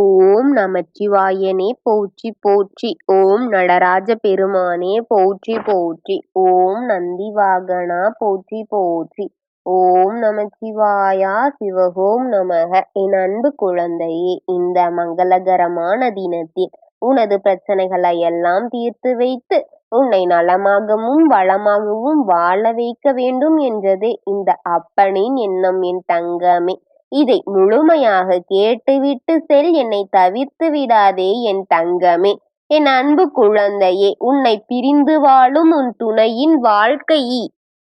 ஓம் நமச்சிவாயனே போற்றி போற்றி. ஓம் நடராஜ பெருமானே போற்றி போற்றி. ஓம் நந்திவாகனா போற்றி போற்றி. ஓம் நமச்சிவாயா சிவகோம் நமக. என் அன்பு குழந்தையே இந்த மங்களகரமான தினத்தில் உனது பிரச்சனைகளை எல்லாம் தீர்த்து வைத்து உன்னை நலமாகவும் வளமாகவும் வாழ வைக்க வேண்டும் என்றதே இந்த அப்பனின் எண்ணம் என் தங்கமே. இதை முழுமையாக கேட்டுவிட்டு செல் என்னை தவிர்த்து விடாதே என் தங்கமே. என் அன்பு குழந்தையே உன்னை பிரிந்து வாழும் உன் துணையின் வாழ்க்கை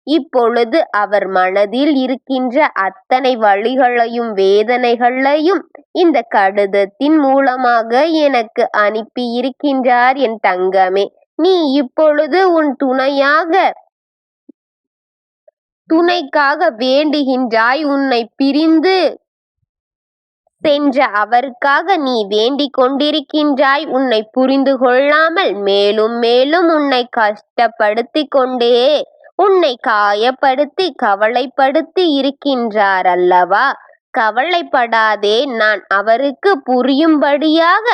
இப்பொழுது அவர் மனதில் இருக்கின்ற அத்தனை வழிகளையும் வேதனைகளையும் இந்த கடிதத்தின் மூலமாக எனக்கு அனுப்பி இருக்கின்றார் என் தங்கமே. நீ இப்பொழுது உன் துணையாக துணைக்காக வேண்டுகின்றாய். உன்னை பிரிந்து சென்ற அவருக்காக நீ வேண்டிக் கொண்டிருக்கின்றாய். உன்னை புரிந்து கொள்ளாமல் மேலும் மேலும் உன்னை கஷ்டப்படுத்தி கொண்டே உன்னை காயப்படுத்தி கவலைப்படுத்தி இருக்கின்றார் அல்லவா கவலைப்படாதே நான் அவருக்கு புரியும்படியாக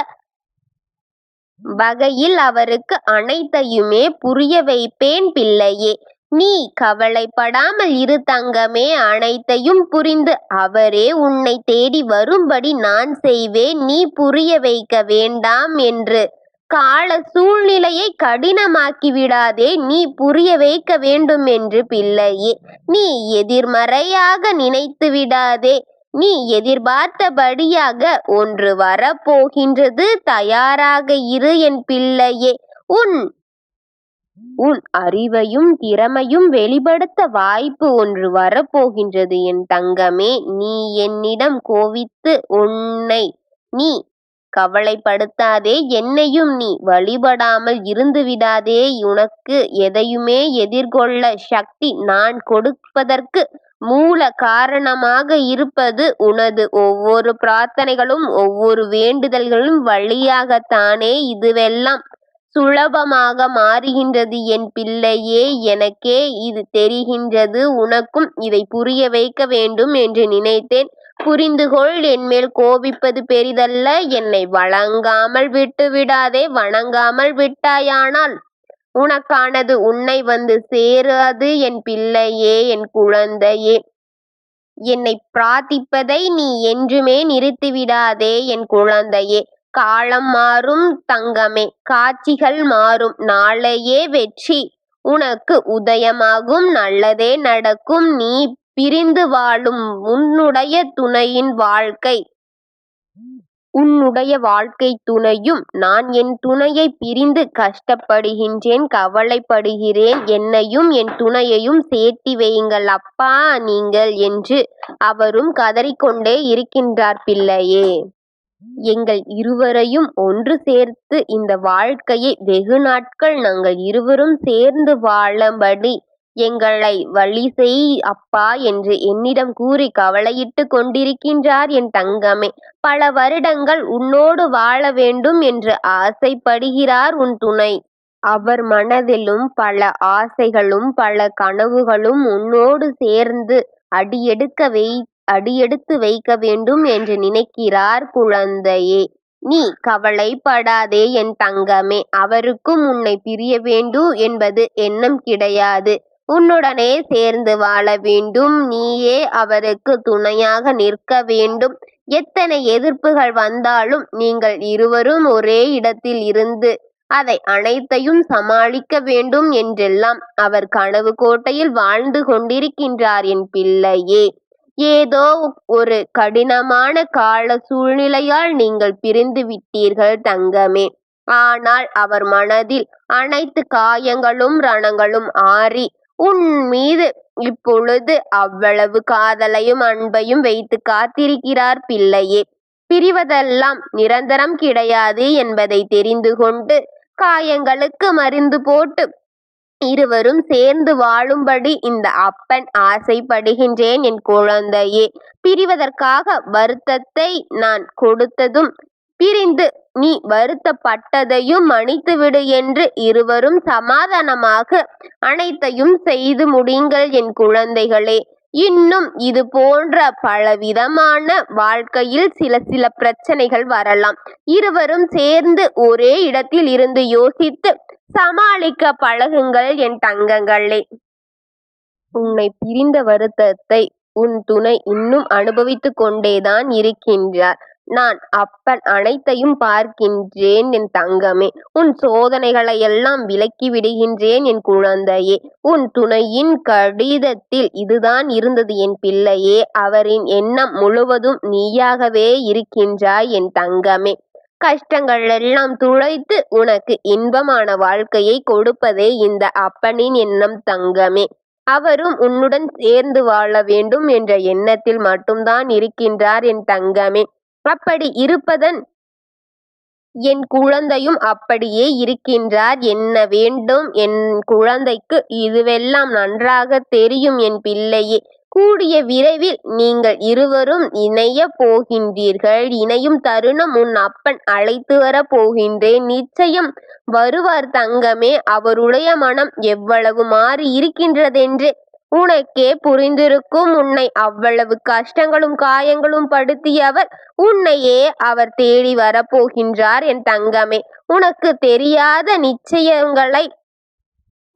வகையில் அவருக்கு அனைத்தையுமே புரிய வைப்பேன் பிள்ளையே. நீ கவலைப்படாமல் இரு தங்கமே அனைத்தையும் புரிந்து அவரே உன்னை தேடி வரும்படி நான் செய்வேன். நீ புரிய வைக்க வேண்டாம் என்று. கால சூழ்நிலையை கடினமாக்கி விடாதே. நீ புரிய வைக்க வேண்டும் என்று பிள்ளையே. நீ எதிர்மறையாக நினைத்து விடாதே. நீ எதிர்பார்த்தபடியாக ஒன்று வரப்போகின்றது. தயாராக இரு என் பிள்ளையே. உன் உன் அறிவையும் திறமையும் வெளிப்படுத்த வாய்ப்பு ஒன்று வரப்போகின்றது. என் தங்கமே நீ என்னிடம் கோவித்து உன்னை நீ கவலைப்படுத்தாதே என்னையும் நீ வழிபடாமல் இருந்து விடாதே உனக்கு எதையுமே எதிர்கொள்ள சக்தி நான் கொடுப்பதற்கு மூல காரணமாக இருப்பது உனது ஒவ்வொரு பிரார்த்தனைகளும் ஒவ்வொரு வேண்டுதல்களும் வழியாகத்தானே. இதுவெல்லாம் சுலபமாக மாறுகின்றது என் பிள்ளையே எனக்கே இது தெரிகின்றது உனக்கும் இதை புரிய வைக்க வேண்டும் என்று நினைத்தேன். புரிந்துகொள் என்மேல் கோபிப்பது பெரிதல்ல என்னை வழங்காமல் விட்டு விடாதே வணங்காமல் விட்டாயானால். உனக்கானது உன்னை வந்து சேராது என் பிள்ளையே என் குழந்தையே. என்னை பிரார்த்திப்பதை நீ என்றுமே நிறுத்திவிடாதே என் குழந்தையே. காலம் மாறும் தங்கமே காட்சிகள் மாறும். நாளையே வெற்றி. உனக்கு உதயமாகும் நல்லதே நடக்கும். நீ பிரிந்து வாழும் உன்னுடைய துணையின் வாழ்க்கை. உன்னுடைய வாழ்க்கை துணையும் நான் என் துணையை பிரிந்து கஷ்டப்படுகின்றேன் கவலைப்படுகிறேன். என்னையும் என் துணையையும் சேர்த்தி வையுங்கள். அப்பா நீங்கள் என்று அவரும் கதறிக்கொண்டே இருக்கின்றார் பிள்ளையே. எங்கள் இருவரையும் ஒன்று சேர்த்து இந்த வாழ்க்கையை வெகு நாட்கள் நாங்கள் இருவரும் சேர்ந்து வாழும்படி எங்களை வழி செய் அப்பா என்று என்னிடம் கூறி கவலையிட்டு கொண்டிருக்கின்றார் என் தங்கமே. பல வருடங்கள் உன்னோடு வாழ வேண்டும் என்று ஆசைப்படுகிறார் உன் துணை. அவர் மனதிலும் பல ஆசைகளும் பல கனவுகளும் உன்னோடு சேர்ந்து அடியெடுக்க வை அடியெடுத்து வைக்க வேண்டும் என்று நினைக்கிறார் குழந்தையே. நீ கவலைப்படாதே என் தங்கமே. அவருக்கும் உன்னை பிரிய வேண்டும் என்பது எண்ணம் கிடையாது. உன்னுடனே சேர்ந்து வாழ வேண்டும். நீயே அவருக்கு துணையாக நிற்க வேண்டும். எத்தனை எதிர்ப்புகள் வந்தாலும் நீங்கள் இருவரும் ஒரே இடத்தில் இருந்து அதை அனைத்தையும் சமாளிக்க வேண்டும் என்றெல்லாம் அவர் கனவு கோட்டையில் வாழ்ந்து கொண்டிருக்கின்றார் என் பிள்ளையே. ஏதோ ஒரு கடினமான கால சூழ்நிலையால் நீங்கள் பிரிந்து விட்டீர்கள் தங்கமே. ஆனால் அவர் மனதில் அனைத்து காயங்களும் ரணங்களும் ஆறி உன் மீது இப்பொழுது அவ்வளவு காதலையும் அன்பையும் வைத்து காத்திருக்கிறார் பிள்ளையே. பிரிவதெல்லாம் நிரந்தரம் கிடையாது என்பதை தெரிந்து கொண்டு காயங்களுக்கு மருந்து போட்டு இருவரும் சேர்ந்து வாழும்படி இந்த அப்பன் ஆசைப்படுகின்றேன் என் குழந்தையே. பிரிவதற்காக வருத்தத்தை நான் கொடுத்ததும் பிரிந்து நீ வருத்தப்பட்டதையும் மன்னித்துவிடு என்று இருவரும் சமாதானமாக அனைத்தையும் செய்து முடிங்கள் என் குழந்தைகளே. இன்னும் இது போன்ற பலவிதமான வாழ்க்கையில் சில சில பிரச்சனைகள் வரலாம். இருவரும் சேர்ந்து ஒரே இடத்தில் இருந்து யோசித்து சமாளிக்க பழகுங்கள் என் தங்கங்களே. உன்னை பிரிந்த வருத்தத்தை உன் துணை இன்னும் அனுபவித்துக் கொண்டேதான் இருக்கின்றார். நான் அப்பன் அனைத்தையும் பார்க்கின்றேன் என் தங்கமே. உன் சோதனைகளையெல்லாம் விலக்கி விடுகின்றேன் என் குழந்தையே. உன் துணையின் கடிதத்தில் இதுதான் இருந்தது என் பிள்ளையே. அவரின் எண்ணம் முழுவதும் நீயாகவே இருக்கின்றாய் என் தங்கமே. கஷ்டங்கள் எல்லாம் துளைத்து உனக்கு இன்பமான வாழ்க்கையை கொடுப்பதே இந்த அப்பனின் எண்ணம் தங்கமே. அவரும் உன்னுடன் சேர்ந்து வாழ வேண்டும் என்ற எண்ணத்தில் மட்டும்தான் இருக்கின்றார் என் தங்கமே. அப்படி இருப்பதன் என் குழந்தையும் அப்படியே இருக்கின்றார். என்ன வேண்டும்? என் குழந்தைக்கு இதுவெல்லாம் நன்றாக தெரியும் என் பிள்ளையே. கூடிய விரைவில் நீங்கள் இருவரும் இணைய போகின்றீர்கள். இணையும் தருணம் உன் அப்பன் அழைத்து வர போகின்றேன். நிச்சயம் வருவார் தங்கமே. அவருடைய மனம் எவ்வளவு மாறி இருக்கின்றதென்று உனக்கே புரிந்திருக்கும் உன்னை அவ்வளவு கஷ்டங்களும் காயங்களும் படுத்தியவர் உன்னையே அவர் தேடி வரப்போகின்றார் என் தங்கமே. உனக்கு தெரியாத நிச்சயங்களை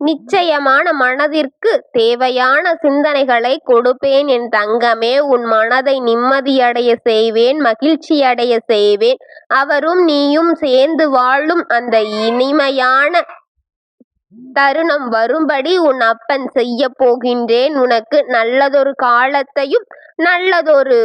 நிச்சயமான மனதிற்கு தேவையான சிந்தனைகளை கொடுப்பேன் என் தங்கமே. உன் மனதை நிம்மதியடைய செய்வேன் மகிழ்ச்சியடைய செய்வேன். அவரும் நீயும் சேர்ந்து வாழும் அந்த இனிமையான தருணம் வரும்படி உன் அப்பன் செய்ய போகின்றேன். உனக்கு நல்லதொரு காலத்தையும் நல்லதொரு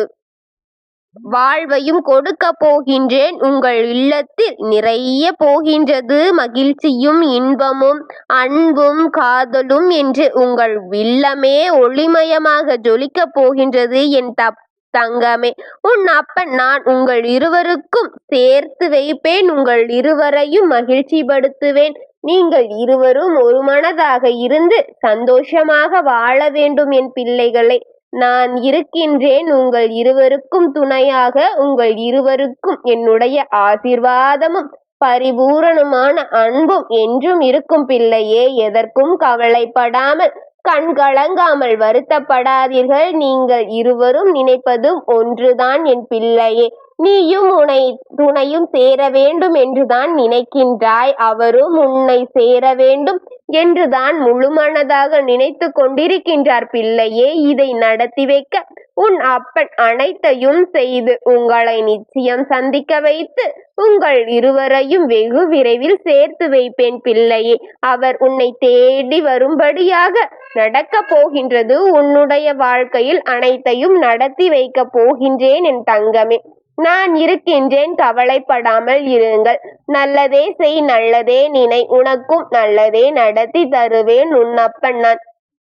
வாழ்வையும் கொடுக்க போகின்றேன். உங்கள் இல்லத்தில் நிறைய போகின்றது. மகிழ்ச்சியும் இன்பமும் அன்பும் காதலும் என்று உங்கள் இல்லமே ஒளிமயமாக ஜொலிக்கப் போகின்றது என் தப் தங்கமே. உன் அப்பன் நான் உங்கள் இருவருக்கும் சேர்த்து வைப்பேன். உங்கள் இருவரையும் மகிழ்ச்சிப்படுத்துவேன். நீங்கள் இருவரும் ஒரு மனதாக இருந்து சந்தோஷமாக வாழ வேண்டும் என் பிள்ளைகளை. நான் இருக்கின்றேன் உங்கள் இருவருக்கும் துணையாக உங்கள் இருவருக்கும் என்னுடைய ஆசிர்வாதமும் பரிபூரணமான அன்பும் என்றும் இருக்கும் பிள்ளையே எதற்கும் கவலைப்படாமல் கண் கலங்காமல் வருத்தப்படாதீர்கள். நீங்கள் இருவரும் நினைப்பதும் ஒன்றுதான் என் பிள்ளையே. நீயும் உனை துணையும் சேர வேண்டும் என்றுதான் நினைக்கின்றாய். அவரும் உன்னை சேர வேண்டும் என்றுதான் முழுமனதாக நினைத்து கொண்டிருக்கின்றார் பிள்ளையே. இதை நடத்தி வைக்க உன் அப்பன் அனைத்தையும் செய்து உங்களை நிச்சயம் சந்திக்க வைத்து உங்கள் இருவரையும் வெகு விரைவில் சேர்த்து வைப்பேன் பிள்ளையே. அவர் உன்னை தேடி வரும்படியாக நடக்கப் போகின்றது. உன்னுடைய வாழ்க்கையில் அனைத்தையும் நடத்தி வைக்கப் போகின்றேன் என் தங்கமே. நான் இருக்கின்றேன் கவலைப்படாமல் இருங்கள். நல்லதே செய் நல்லதே நினை. உனக்கும் நல்லதே நடத்தி தருவேன் உன்னப்பன் நான்.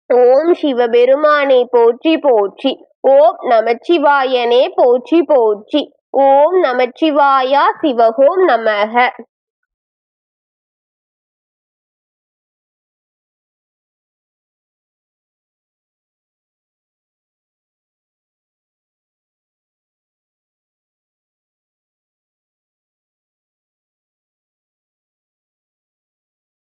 ஓம் சிவபெருமானை போற்றி போற்றி. ஓம் நமச்சிவாயனே போற்றி போற்றி. ஓம் நமச்சிவாயா சிவகோம் நமக.